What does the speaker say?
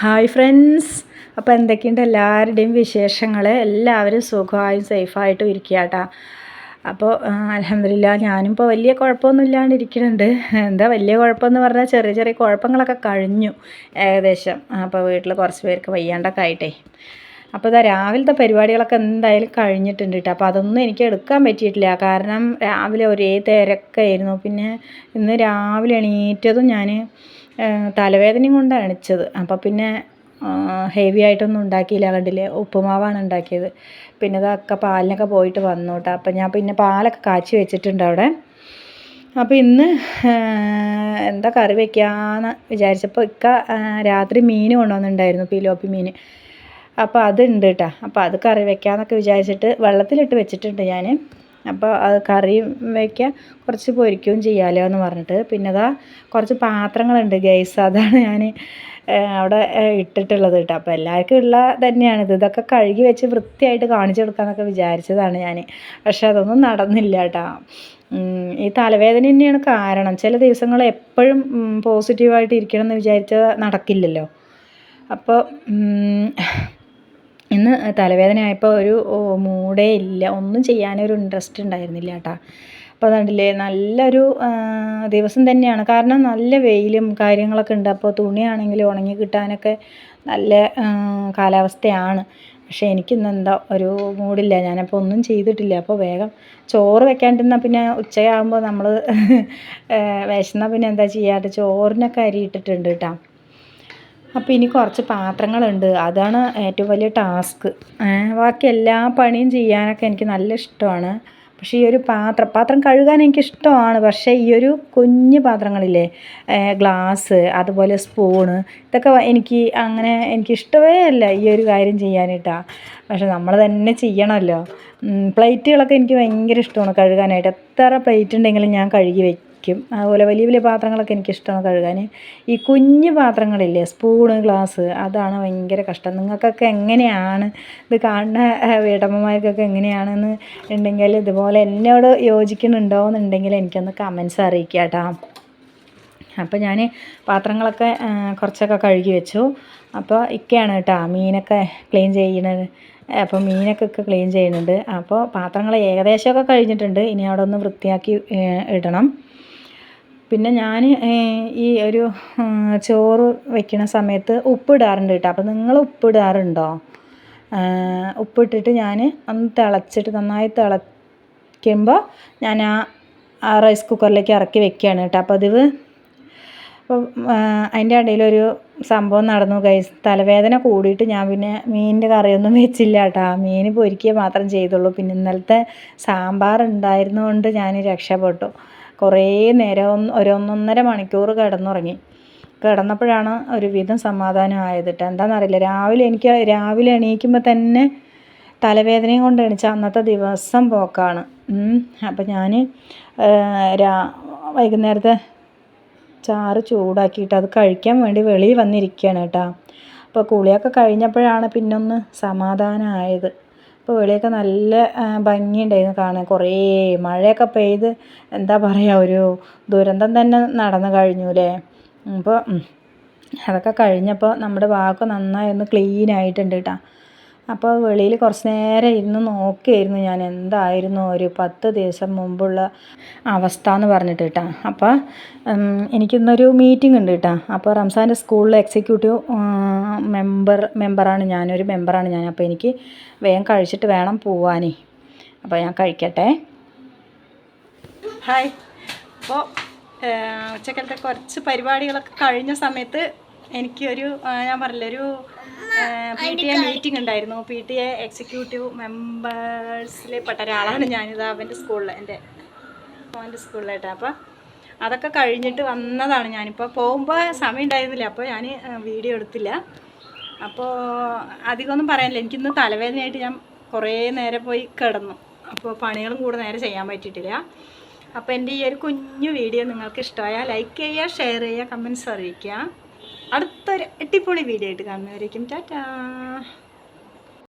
Hi friends അപ്പോൾ എന്തൊക്കെയുണ്ട് എല്ലാവരുടെയും വിശേഷങ്ങൾ എല്ലാവരും സുഖമായും സേഫായിട്ടും ഇരിക്കുക കേട്ടോ അപ്പോൾ അലഹമില്ല ഞാനും ഇപ്പോൾ വലിയ കുഴപ്പമൊന്നും ഇല്ലാണ്ട് ഇരിക്കുന്നുണ്ട്. എന്താ വലിയ കുഴപ്പമെന്ന് പറഞ്ഞാൽ ചെറിയ ചെറിയ കുഴപ്പങ്ങളൊക്കെ കഴിഞ്ഞു ഏകദേശം. അപ്പോൾ വീട്ടിൽ കുറച്ച് പേർക്ക് വയ്യാണ്ടൊക്കെ ആയിട്ടേ. അപ്പോൾ ഇതാ രാവിലത്തെ പരിപാടികളൊക്കെ എന്തായാലും കഴിഞ്ഞിട്ടുണ്ട് കേട്ടോ. അപ്പോൾ അതൊന്നും എനിക്ക് എടുക്കാൻ പറ്റിയിട്ടില്ല. കാരണം രാവിലെ ഒരേ തിരക്കായിരുന്നു. പിന്നെ ഇന്ന് രാവിലെ എണീറ്റതും ഞാൻ തലവേദനയും കൊണ്ടാണ് എണിച്ചത് അപ്പോൾ പിന്നെ ഹെവി ആയിട്ടൊന്നും ഉണ്ടാക്കിയില്ല. കണ്ടില്ലേ? ഉപ്പുമാവാണ് ഉണ്ടാക്കിയത്. പിന്നെ ഇതൊക്കെ പാലിനൊക്കെ പോയിട്ട് വന്നു കേട്ടോ അപ്പം ഞാൻ പിന്നെ പാലൊക്കെ കാച്ചി വെച്ചിട്ടുണ്ട് അവിടെ. അപ്പോൾ ഇന്ന് എന്താ കറി വെക്കാമെന്ന് വിചാരിച്ചപ്പോൾ ഇക്ക രാത്രി മീൻ കൊണ്ടുവന്നിട്ടുണ്ടായിരുന്നു പിലോപ്പി മീൻ അപ്പോൾ അതുണ്ട് കേട്ടോ അപ്പോൾ അത് കറി വെക്കാമെന്നൊക്കെ വിചാരിച്ചിട്ട് വെള്ളത്തിലിട്ട് വെച്ചിട്ടുണ്ട് ഞാൻ അപ്പോൾ അത് കറി വയ്ക്കുക കുറച്ച് പൊരിക്കുകയും ചെയ്യാമല്ലോ എന്ന് പറഞ്ഞിട്ട്. പിന്നെ അതാ കുറച്ച് പാത്രങ്ങളുണ്ട് ഗൈസ് അതാണ് ഞാൻ അവിടെ ഇട്ടിട്ടുള്ളത് കേട്ടോ. അപ്പോൾ എല്ലാവർക്കും ഉള്ള തന്നെയാണിത് ഇതൊക്കെ കഴുകി വെച്ച് വൃത്തിയായിട്ട് കാണിച്ചു കൊടുക്കാമെന്നൊക്കെ വിചാരിച്ചതാണ് ഞാൻ. പക്ഷേ അതൊന്നും നടന്നില്ല കേട്ടോ. ഈ തലവേദന തന്നെയാണ് കാരണം ചില ദിവസങ്ങൾ എപ്പോഴും പോസിറ്റീവായിട്ട് ഇരിക്കണം എന്ന് വിചാരിച്ചാൽ നടക്കില്ലല്ലോ. അപ്പോൾ ഇന്ന് തലവേദന ആയപ്പോൾ ഒരു മൂടേ ഇല്ല. ഒന്നും ചെയ്യാനൊരു ഇൻട്രസ്റ്റ് ഉണ്ടായിരുന്നില്ല കേട്ടോ അപ്പോൾ കണ്ടില്ലേ നല്ലൊരു ദിവസം തന്നെയാണ്. കാരണം നല്ല വെയിലും കാര്യങ്ങളൊക്കെ ഉണ്ട്. അപ്പോൾ തുണിയാണെങ്കിൽ ഉണങ്ങി കിട്ടാനൊക്കെ നല്ല കാലാവസ്ഥയാണ്. പക്ഷേ എനിക്കിന്ന് എന്താ ഒരു മൂടില്ല. ഞാനപ്പോൾ ഒന്നും ചെയ്തിട്ടില്ല. അപ്പോൾ വേഗം ചോറ് വെക്കാണ്ടിരുന്നാൽ പിന്നെ ഉച്ചയാകുമ്പോൾ നമ്മൾ വിശന്നാൽ പിന്നെ എന്താ ചെയ്യാറ് ചോറിനൊക്കെ അരി ഇട്ടിട്ടുണ്ട് കേട്ടോ അപ്പോൾ ഇനി കുറച്ച് പാത്രങ്ങളുണ്ട്. അതാണ് ഏറ്റവും വലിയ ടാസ്ക്. ബാക്കി എല്ലാ പണിയും ചെയ്യാനൊക്കെ എനിക്ക് നല്ല ഇഷ്ടമാണ്. പക്ഷേ ഈ ഒരു പാത്രം പാത്രം കഴുകാൻ എനിക്ക് ഇഷ്ടമാണ്. പക്ഷേ ഈ ഒരു കുഞ്ഞു പാത്രങ്ങളില്ലേ ഗ്ലാസ് അതുപോലെ സ്പൂണ് ഇതൊക്കെ എനിക്ക് അങ്ങനെ എനിക്ക് ഇഷ്ടമേ അല്ല ഈ ഒരു കാര്യം ചെയ്യാനായിട്ടാണ് പക്ഷെ നമ്മൾ തന്നെ ചെയ്യണമല്ലോ. പ്ലേറ്റുകളൊക്കെ എനിക്ക് ഭയങ്കര ഇഷ്ടമാണ് കഴുകാനായിട്ട്. എത്ര പ്ലേറ്റ് ഉണ്ടെങ്കിലും ഞാൻ കഴുകി വയ്ക്കും വയ്ക്കും അതുപോലെ വലിയ വലിയ പാത്രങ്ങളൊക്കെ എനിക്കിഷ്ടമാണ് കഴുകാൻ. ഈ കുഞ്ഞു പാത്രങ്ങളില്ലേ സ്പൂണ് ഗ്ലാസ് അതാണ് ഭയങ്കര കഷ്ടം. നിങ്ങൾക്കൊക്കെ എങ്ങനെയാണ് ഇത് കാണുന്ന വീട്ടമ്മമാർക്കൊക്കെ എങ്ങനെയാണെന്ന് ഉണ്ടെങ്കിൽ ഇതുപോലെ എന്നോട് യോജിക്കുന്നുണ്ടോ എന്നുണ്ടെങ്കിൽ എനിക്കൊന്ന് കമൻസ് അറിയിക്കുക കേട്ടോ. അപ്പോൾ ഞാൻ പാത്രങ്ങളൊക്കെ കുറച്ചൊക്കെ കഴുകി വെച്ചു. അപ്പോൾ ഇക്കയാണ് കേട്ടോ മീനൊക്കെ ക്ലീൻ ചെയ്യുന്നത്. അപ്പോൾ മീനൊക്കെ ഒക്കെ ക്ലീൻ ചെയ്യുന്നുണ്ട്. അപ്പോൾ പാത്രങ്ങൾ ഏകദേശമൊക്കെ കഴിഞ്ഞിട്ടുണ്ട്. ഇനി അവിടെ ഒന്ന് വൃത്തിയാക്കി ഇടണം. പിന്നെ ഞാൻ ഈ ഒരു ചോറ് വയ്ക്കുന്ന സമയത്ത് ഉപ്പിടാറുണ്ട് കേട്ടോ. അപ്പോൾ നിങ്ങൾ ഉപ്പിടാറുണ്ടോ? ഉപ്പിട്ടിട്ട് ഞാൻ ഒന്ന് തിളച്ചിട്ട് നന്നായി തിളയ്ക്കുമ്പോൾ ഞാൻ ആ റൈസ് കുക്കറിലേക്ക് ഇറക്കി വെക്കുകയാണ് കേട്ടോ. അപ്പോൾ അതിവ് അപ്പോൾ അതിന്റെ ഇടയിലൊരു സംഭവം നടന്നു ഗൈസ് തലവേദന കൂടിയിട്ട് ഞാൻ പിന്നെ മീനിന്റെ കറിയൊന്നും വെച്ചില്ല കേട്ടോ. മീൻ പൊരിക്കുക മാത്രം ചെയ്തുള്ളൂ. പിന്നെ ഇന്നലത്തെ സാമ്പാർ ഉണ്ടായിരുന്നതുകൊണ്ട് ഞാൻ രക്ഷപ്പെട്ടു. കുറേ നേരം ഒരൊന്നൊന്നര മണിക്കൂർ കിടന്നുറങ്ങി. കിടന്നപ്പോഴാണ് ഒരുവിധം സമാധാനം ആയതിട്ട് എന്താണെന്നറിയില്ല രാവിലെ എനിക്ക് രാവിലെ എണീക്കുമ്പോൾ തന്നെ തലവേദനയും കൊണ്ട് എണീച്ച അന്നത്തെ ദിവസം പോക്കാണ്. അപ്പം ഞാൻ രാ വൈകുന്നേരത്തെ ചാറ് ചൂടാക്കിയിട്ട് അത് കഴിക്കാൻ വേണ്ടി വെളിയിൽ വന്നിരിക്കുകയാണ് കേട്ടോ അപ്പോൾ കുളിയൊക്കെ കഴിഞ്ഞപ്പോഴാണ് പിന്നൊന്ന് സമാധാനമായത് ഇപ്പോൾ വെളിയൊക്കെ നല്ല ഭംഗിയുണ്ടായിരുന്നു കാണാൻ. കുറേ മഴയൊക്കെ പെയ്ത് എന്താ പറയുക ഒരു ദുരന്തം തന്നെ നടന്നു കഴിഞ്ഞു അല്ലേ അപ്പോൾ അതൊക്കെ കഴിഞ്ഞപ്പോൾ നമ്മുടെ ഭാഗമൊക്കെ നന്നായി ഒന്ന് ക്ലീൻ ആയിട്ടുണ്ട് കേട്ടോ അപ്പോൾ വെളിയിൽ കുറച്ച് നേരം ഇരുന്ന് നോക്കിയായിരുന്നു ഞാൻ എന്തായിരുന്നു ഒരു പത്ത് ദിവസം മുമ്പുള്ള അവസ്ഥ എന്ന് പറഞ്ഞിട്ട് കേട്ടോ. അപ്പോൾ എനിക്കിന്നൊരു മീറ്റിംഗ് ഉണ്ട് കേട്ടോ. അപ്പോൾ റംസാന്റെ സ്കൂളിലെ എക്സിക്യൂട്ടീവ് മെമ്പർ മെമ്പറാണ് ഞാനൊരു മെമ്പറാണ് ഞാൻ. അപ്പോൾ എനിക്ക് വേഗം കഴിച്ചിട്ട് വേണം പോവാനേ അപ്പോൾ ഞാൻ കഴിക്കട്ടെ. ഹായ് അപ്പോൾ ഉച്ചക്കലത്തെ കുറച്ച് പരിപാടികളൊക്കെ കഴിഞ്ഞ സമയത്ത് എനിക്ക് ഒരു ഞാൻ പറഞ്ഞില്ല ഒരു പി ടി എ മീറ്റിംഗ് ഉണ്ടായിരുന്നു. പി ടി എ എക്സിക്യൂട്ടീവ് മെമ്പേഴ്സിൽ പെട്ട ഒരാളാണ് ഞാനിത് അവന്റെ സ്കൂളിൽ എന്റെ അവന്റെ സ്കൂളിലായിട്ട്. അപ്പോൾ അതൊക്കെ കഴിഞ്ഞിട്ട് വന്നതാണ് ഞാനിപ്പോൾ പോകുമ്പോൾ സമയം ഉണ്ടായിരുന്നില്ല. അപ്പോൾ ഞാൻ വീഡിയോ എടുത്തില്ല. അപ്പോൾ അധികമൊന്നും പറയാനില്ല. എനിക്കിന്ന് തലവേദനയായിട്ട് ഞാൻ കുറേ നേരം പോയി കിടന്നു. അപ്പോൾ പണികളും കൂടെ നേരെ ചെയ്യാൻ പറ്റിയിട്ടില്ല. അപ്പോൾ എന്റെ ഈ ഒരു കുഞ്ഞു വീഡിയോ നിങ്ങൾക്ക് ഇഷ്ടമായാൽ ലൈക്ക് ചെയ്യുക ഷെയർ ചെയ്യുക കമൻസ് അറിയിക്കുക. അടുത്തൊരു അടിപൊളി വീഡിയോ ആയിട്ട് കാണുന്നവരേക്കും ടാറ്റാ.